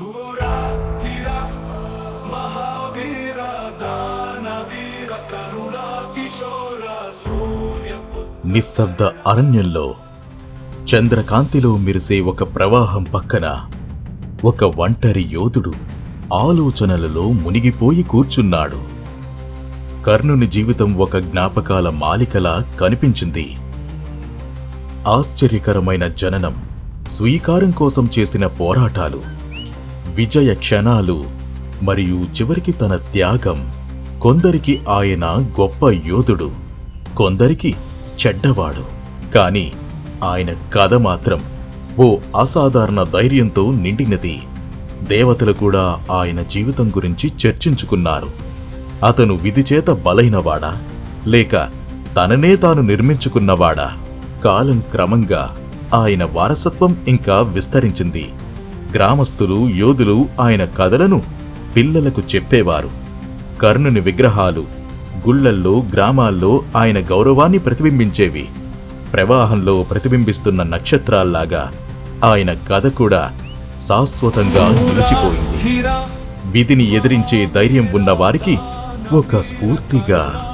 సుర కిర మహావీర దానవీర కరుణ కిశోర సూర్య నిశ్శబ్ద అరణ్యంలో చంద్రకాంతిలో మెరిసే ఒక ప్రవాహం పక్కన ఒక ఒంటరి యోధుడు ఆలోచనలలో మునిగిపోయి కూర్చున్నాడు. కర్ణుని జీవితం ఒక జ్ఞాపకాల మాలికలా కనిపించింది. ఆశ్చర్యకరమైన జననం స్వీకారం కోసం చేసిన పోరాటాలు విజయ క్షణాలు మరియు చివరికి తన త్యాగం. కొందరికి ఆయన గొప్ప యోధుడు కొందరికి చెడ్డవాడు. కానీ ఆయన కథ మాత్రం ఓ అసాధారణ ధైర్యంతో నిండినది. దేవతలు కూడా ఆయన జీవితం గురించి చర్చించుకున్నారు. అతను విధిచేత బలైనవాడా లేక తననే తాను నిర్మించుకున్నవాడా? కాలం క్రమంగా ఆయన వారసత్వం ఇంకా విస్తరించింది. గ్రామస్తులు యోధులు ఆయన కథలను పిల్లలకు చెప్పేవారు. కర్ణుని విగ్రహాలు గుళ్ళల్లో గ్రామాల్లో ఆయన గౌరవాన్ని ప్రతిబింబించేవి. ప్రవాహంలో ప్రతిబింబిస్తున్న నక్షత్రాల్లాగా ఆయన కథ కూడా శాశ్వతంగా నిలిచిపోయింది. విధిని ఎదిరించే ధైర్యం ఉన్నవారికి ఒక స్ఫూర్తిగా